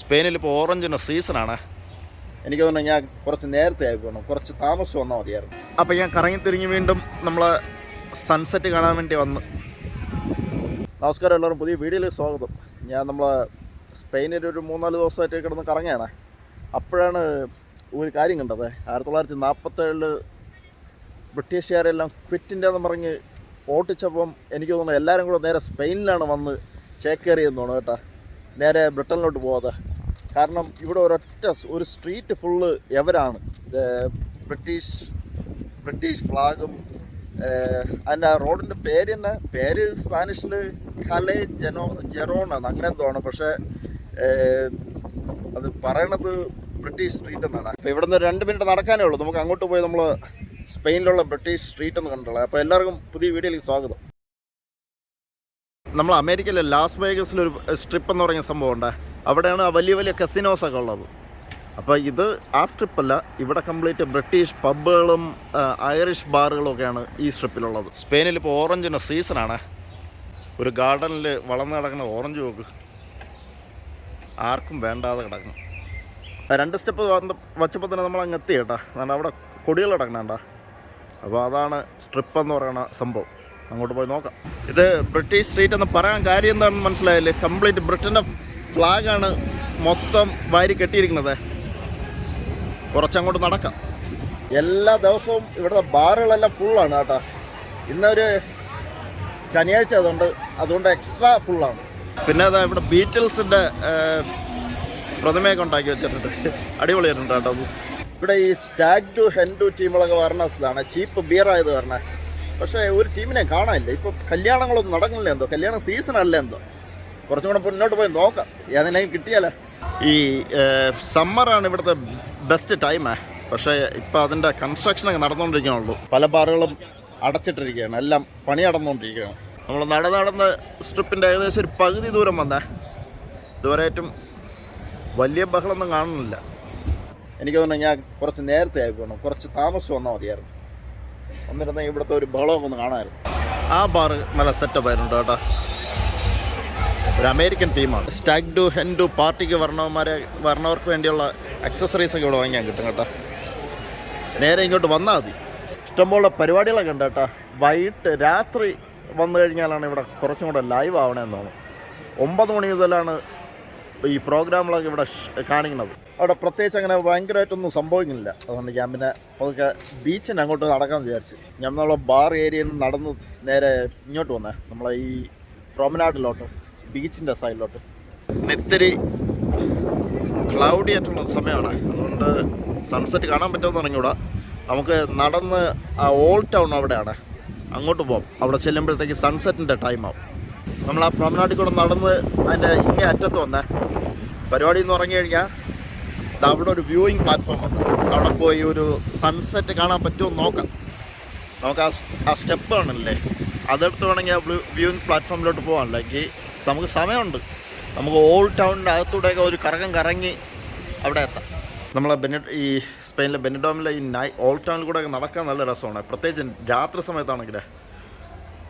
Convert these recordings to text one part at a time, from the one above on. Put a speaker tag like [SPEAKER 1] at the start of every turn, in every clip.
[SPEAKER 1] സ്പെയിനിൽ ഇപ്പോൾ ഓറഞ്ചിന്റെ സീസണാണ്. എനിക്ക് തോന്നുന്നു ഞാൻ കുറച്ച് നേരത്തെ ആയി പോകണം കുറച്ച് താമസം വന്നാൽ മതിയായിരുന്നു. അപ്പോൾ ഞാൻ കറങ്ങി തിരിഞ്ഞ് വീണ്ടും നമ്മൾ സൺസെറ്റ് കാണാൻ വേണ്ടി വന്ന്. നമസ്കാരം എല്ലാവരും. പുതിയ വീഡിയോയിൽ സ്വാഗതം. ഞാൻ നമ്മൾ സ്പെയിനിൽ ഒരു മൂന്നാൽ ദിവസമായിട്ട് കിടന്ന് കറങ്ങുകയാണ്. അപ്പോഴാണ് ഒരു കാര്യം കണ്ടത്. ആയിരത്തി തൊള്ളായിരത്തി നാൽപ്പത്തേഴിൽ ബ്രിട്ടീഷുകാരെല്ലാം ക്വിറ്റിന്റെ എന്ന് പറഞ്ഞ് ഓട്ടിച്ചപ്പം എനിക്ക് തോന്നുന്നു എല്ലാവരും കൂടെ നേരെ സ്പെയിനിലാണ് വന്ന് ചേക്കേറിയെന്ന് തോന്നുന്നു കേട്ടോ. നേരെ ബ്രിട്ടനിലോട്ട് പോകാതെ. കാരണം ഇവിടെ ഒരൊറ്റ ഒരു സ്ട്രീറ്റ് ഫുള്ള് എവരാണ്? ബ്രിട്ടീഷ് ബ്രിട്ടീഷ് ഫ്ലാഗും അതിന്റെ ആ റോഡിന്റെ പേര് തന്നെ പേര് സ്പാനിഷിൽ കലെ ജനോ ജെറോണാണ് അങ്ങനെ എന്തോ ആണ്. പക്ഷേ അത് പറയണത് ബ്രിട്ടീഷ് സ്ട്രീറ്റ് എന്നാണ്. അപ്പോൾ ഇവിടെ നിന്ന് രണ്ട് മിനിറ്റ് നടക്കാനേ ഉള്ളൂ. നമുക്ക് അങ്ങോട്ട് പോയി നമ്മൾ സ്പെയിനിലുള്ള ബ്രിട്ടീഷ് സ്ട്രീറ്റ് എന്ന് കണ്ടുള്ളത് അപ്പോൾ എല്ലാവർക്കും പുതിയ വീഡിയോയിലേക്ക് സ്വാഗതം. നമ്മൾ അമേരിക്കയിലെ ലാസ് വേഗസിലൊരു സ്ട്രിപ്പ് എന്ന് പറയുന്ന സംഭവം ഉണ്ട്? അവിടെയാണ് ആ വലിയ വലിയ കസിനോസൊക്കെ ഉള്ളത്. അപ്പോൾ ഇത് ആ സ്ട്രിപ്പല്ല ഇവിടെ കംപ്ലീറ്റ് ബ്രിട്ടീഷ് പബ്ബുകളും ഐറിഷ് ബാറുകളും ഒക്കെയാണ് ഈ സ്ട്രിപ്പിലുള്ളത് സ്പെയിനിൽ ഇപ്പോൾ ഓറഞ്ചിന്റെ സീസണാണ് ഒരു ഗാർഡനിൽ വളർന്നു കിടക്കുന്ന ഓറഞ്ച് നോക്ക്. ആർക്കും വേണ്ടാതെ കിടക്കണം രണ്ട് സ്റ്റെപ്പ് വന്ന് വച്ചപ്പോൾ തന്നെ നമ്മൾ അങ്ങ് എത്തി കേട്ടോ. കാരണം അവിടെ കൊടികൾ കിടക്കണണ്ട അപ്പോൾ അതാണ് സ്ട്രിപ്പ് എന്ന് പറയുന്ന സംഭവം. അങ്ങോട്ട് പോയി നോക്കാം. ഇത് ബ്രിട്ടീഷ് സ്ട്രീറ്റ് എന്ന് പറയാൻ കാര്യം എന്താണെന്ന് മനസ്സിലായില്ലേ? കംപ്ലീറ്റ് ബ്രിട്ടന്റെ ഫ്ലാഗാണ് മൊത്തം വാരി കെട്ടിയിരിക്കുന്നത്. കുറച്ചങ്ങോട്ട് നടക്കാം. എല്ലാ ദിവസവും ഇവിടുത്തെ ബാറുകളെല്ലാം ഫുള്ളാണ് കേട്ടോ. ഇന്നൊരു ശനിയാഴ്ച അതുകൊണ്ട് അതുകൊണ്ട് എക്സ്ട്രാ ഫുള്ളാണ് പിന്നെ അതാ ഇവിടെ ബീറ്റിൽസിന്റെ പ്രതിമയൊക്കെ ഉണ്ടാക്കി വെച്ചിട്ടുണ്ട്. അടിപൊളിയായിട്ടുണ്ട് കേട്ടോ ഇവിടെ ഈ സ്റ്റാഗ് ടു ഹെൻ ടു ടീമുകളൊക്കെ വരണ ഇതാണ് ചീപ്പ് ബിയർ ആയത് വരണേ പക്ഷേ ഒരു ടീമിനെ കാണാനില്ല. ഇപ്പോൾ കല്യാണങ്ങളൊന്നും നടക്കുന്നില്ല എന്തോ. കല്യാണ സീസൺ അല്ല എന്തോ. കുറച്ചും കൂടെ മുന്നോട്ട് പോയി നോക്കാം. ഏതെങ്കിലും കിട്ടിയാലോ? ഈ സമ്മറാണ് ഇവിടുത്തെ ബെസ്റ്റ് ടൈം പക്ഷേ ഇപ്പോൾ അതിന്റെ കൺസ്ട്രക്ഷനൊക്കെ നടന്നുകൊണ്ടിരിക്കണുള്ളൂ പല ബാറുകളും അടച്ചിട്ടിരിക്കുകയാണ്. എല്ലാം പണി നടന്നുകൊണ്ടിരിക്കുകയാണ് നമ്മൾ നട നടന്ന സ്ട്രിപ്പിന്റെ ഏകദേശം ഒരു പകുതി ദൂരം വന്നേ. ഏറ്റവും വലിയ ബഹളമൊന്നും കാണുന്നില്ല. എനിക്ക് തോന്നുന്നു ഞാൻ കുറച്ച് നേരത്തെ ആയി പോകണം കുറച്ച് താമസം വന്നാൽ മതിയായിരുന്നു. ഒന്നിരുന്ന ഇവിടുത്തെ ഒരു ബഹളമൊക്കെ ഒന്ന് കാണാമായിരുന്നു. ആ ബാറ് നല്ല സെറ്റപ്പ് ആയിരുന്നു കേട്ടോ. ഒരു അമേരിക്കൻ തീമാണ് സ്റ്റാഗ് ഡു ഹെൻ ഡു പാർട്ടിക്ക് വർണവന്മാരെ വർണവർക്ക് വേണ്ടിയുള്ള അക്സസറീസ് ഒക്കെ ഇവിടെ വാങ്ങിക്കാൻ കിട്ടും കേട്ടോ. നേരെ ഇങ്ങോട്ട് വന്നാൽ മതി. ഇഷ്ടംപോലെ പരിപാടികളൊക്കെ ഉണ്ട് കേട്ടോ. വൈകിട്ട് രാത്രി വന്നു കഴിഞ്ഞാലാണ് ഇവിടെ കുറച്ചും കൂടെ ലൈവ് ആവണമെന്ന് തോന്നുന്നു. ഒമ്പത് മണി മുതലാണ് ഈ പ്രോഗ്രാമുകളൊക്കെ ഇവിടെ കാണിക്കുന്നത്. അവിടെ പ്രത്യേകിച്ച് അങ്ങനെ ഭയങ്കരമായിട്ടൊന്നും സംഭവിക്കുന്നില്ല. അതുകൊണ്ട് ഞാൻ പിന്നെ പതുക്കെ ബീച്ചിന് അങ്ങോട്ട് നടക്കാൻ വിചാരിച്ച്. ഞാൻ നമ്മളെ ബാർ ഏരിയയിൽ നിന്ന് നടന്ന് നേരെ ഇങ്ങോട്ട് വന്നേ. നമ്മളെ ഈ പ്രൊമനാഡിലോട്ട് ബീച്ചിന്റെ സൈഡിലോട്ട്. ഇത്തിരി ക്ലൗഡി ആയിട്ടുള്ള സമയമാണ്. അതുകൊണ്ട് സൺസെറ്റ് കാണാൻ പറ്റുമെന്ന് തുടങ്ങിയൂടാ നമുക്ക് നടന്ന് ആ ഓൾഡ് ടൗൺ അവിടെയാണ്. അങ്ങോട്ട് പോകും അവിടെ ചെല്ലുമ്പോഴത്തേക്ക് സൺസെറ്റിന്റെ ടൈമാവും നമ്മൾ ആ പ്രമനാട്ടിൽ കൂടെ നടന്ന് അതിന്റെ ഇങ്ങേ അറ്റത്ത് വന്നേ. പരിപാടി എന്ന് പറഞ്ഞു കഴിഞ്ഞാൽ അവിടെ ഒരു വ്യൂയിങ് പ്ലാറ്റ്ഫോം ഉണ്ട്. അവിടെ പോയി ഒരു സൺസെറ്റ് കാണാൻ പറ്റുമോ നോക്കാം. നമുക്ക് ആ ആ സ്റ്റെപ്പ് ആണല്ലേ അതെടുത്ത് വേണമെങ്കിൽ ആ വ്യൂയിങ് പ്ലാറ്റ്ഫോമിലോട്ട് പോകാനല്ലെങ്കിൽ നമുക്ക് സമയമുണ്ട്. നമുക്ക് ഓൾ ടൗണിന്റെ അകത്തൂടെയൊക്കെ ഒരു കറക്കം കറങ്ങി അവിടെ എത്താം. നമ്മളെ ബെന ഈ സ്പെയിനിലെ ബെനഡോമിലെ ഈ നൈ ഓൾഡ് ടൗണിൽ കൂടെ നടക്കാൻ നല്ല രസമാണ്. പ്രത്യേകിച്ച് രാത്രി സമയത്താണെങ്കിൽ.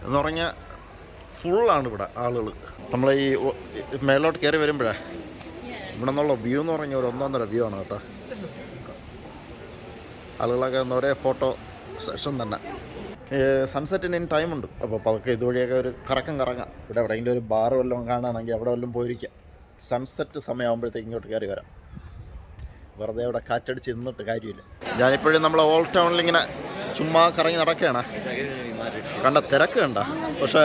[SPEAKER 1] എന്ന് പറഞ്ഞാൽ ഫുള്ളാണ് ഇവിടെ ആളുകൾ. നമ്മൾ ഈ മേലോട്ട് കയറി വരുമ്പോഴേ ഇവിടെ നിന്നുള്ള വ്യൂ എന്ന് പറഞ്ഞാൽ ഒരു ഒന്നൊന്നര വ്യൂ ആണ് കേട്ടോ. ആളുകളൊക്കെ ഒരേ ഫോട്ടോ സെഷൻ തന്നെ. സൺസെറ്റിന് ഇനി ടൈമുണ്ട് അപ്പോൾ പതുക്കെ ഇതുവഴിയൊക്കെ ഒരു കറക്കം കറങ്ങാം. ഇവിടെ എവിടെയെങ്കിലും ഒരു ബാർ വല്ലതും കാണുകയാണെങ്കിൽ അവിടെ വല്ലതും പോയിരിക്കാം. സൺസെറ്റ് സമയമാകുമ്പോഴത്തേക്ക് ഇങ്ങോട്ട് കയറി വരാം. വെറുതെ അവിടെ കാറ്റടിച്ച് നിന്നിട്ട് കാര്യമില്ല. ഞാനിപ്പോഴും നമ്മൾ ഓൾ ടൗണിൽ ഇങ്ങനെ ചുമ്മാ കറങ്ങി നടക്കുകയാണ്. കണ്ട തിരക്ക് കണ്ട. പക്ഷേ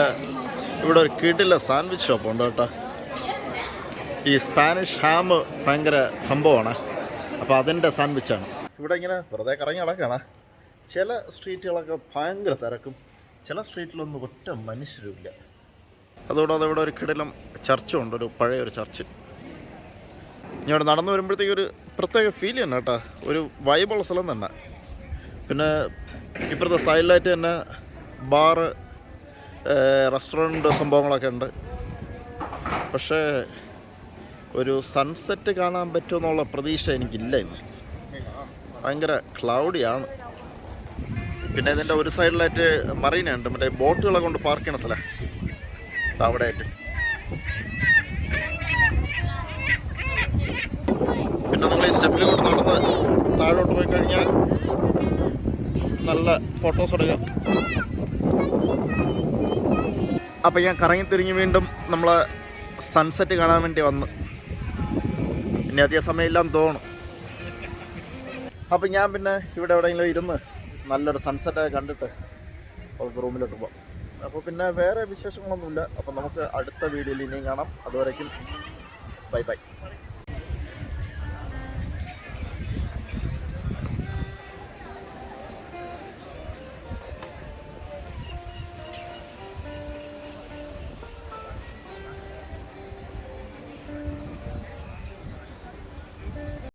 [SPEAKER 1] ഇവിടെ ഒരു കിടില സാൻഡ്വിച്ച് ഷോപ്പ് ഉണ്ട് കേട്ടോ. ഈ സ്പാനിഷ് ഹാം ഭയങ്കര സംഭവമാണ്. അപ്പോൾ അതിന്റെ സാൻഡ്വിച്ചാണ് ഇവിടെ ഇങ്ങനെ വെറുതെ കറങ്ങി നടക്കുകയാണ്. ചില സ്ട്രീറ്റുകളൊക്കെ ഭയങ്കര തിരക്കും. ചില സ്ട്രീറ്റിലൊന്നും ഒറ്റ മനുഷ്യരുമില്ല. അതോടൊപ്പം ഇവിടെ ഒരു കിടലം ചർച്ചും ഉണ്ട് ഒരു പഴയ ഒരു ചർച്ച്. ഞാൻ നടന്നു വരുമ്പോഴത്തേക്ക് ഒരു പ്രത്യേക ഫീൽ തന്നെ കേട്ടോ. ഒരു വൈബുള്ള സ്ഥലം തന്നെ. പിന്നെ ഇപ്പോഴത്തെ സൈഡിലായിട്ട് തന്നെ ബാറ് റെസ്റ്റോറന്റ് സംഭവങ്ങളൊക്കെ ഉണ്ട്. പക്ഷേ ഒരു സൺസെറ്റ് കാണാൻ പറ്റുമെന്നുള്ള പ്രതീക്ഷ എനിക്കില്ല ഇന്ന്. ഭയങ്കര ക്ലൗഡിയാണ് പിന്നെ ഇതിന്റെ ഒരു സൈഡിലായിട്ട് മറീന മറ്റേ ബോട്ടുകളെ കൊണ്ട് പാർക്ക് ചെയ്യണ സ്ഥലം. അവിടെയായിട്ട്. പിന്നെ നമ്മൾ ഈ സ്റ്റെപ്പിലോട്ട് നടന്ന് താഴോട്ട് പോയി കഴിഞ്ഞാൽ നല്ല ഫോട്ടോസ് എടുക്കാം. അപ്പം ഞാൻ കറങ്ങി തിരിഞ്ഞ് വീണ്ടും നമ്മൾ സൺസെറ്റ് കാണാൻ വേണ്ടി വന്ന്. പിന്നെ അധികം സമയമില്ലാന്ന് തോന്നും അപ്പം ഞാൻ പിന്നെ ഇവിടെ എവിടെയെങ്കിലും ഇരുന്ന് നല്ലൊരു സൺസെറ്റ് കണ്ടിട്ട് നമുക്ക് റൂമിലോട്ട് പോകാം അപ്പോൾ പിന്നെ വേറെ വിശേഷങ്ങളൊന്നുമില്ല. അപ്പോൾ നമുക്ക് അടുത്ത വീഡിയോയിൽ ഇനിയും കാണാം. അതുവരേക്കും ബൈ ബൈ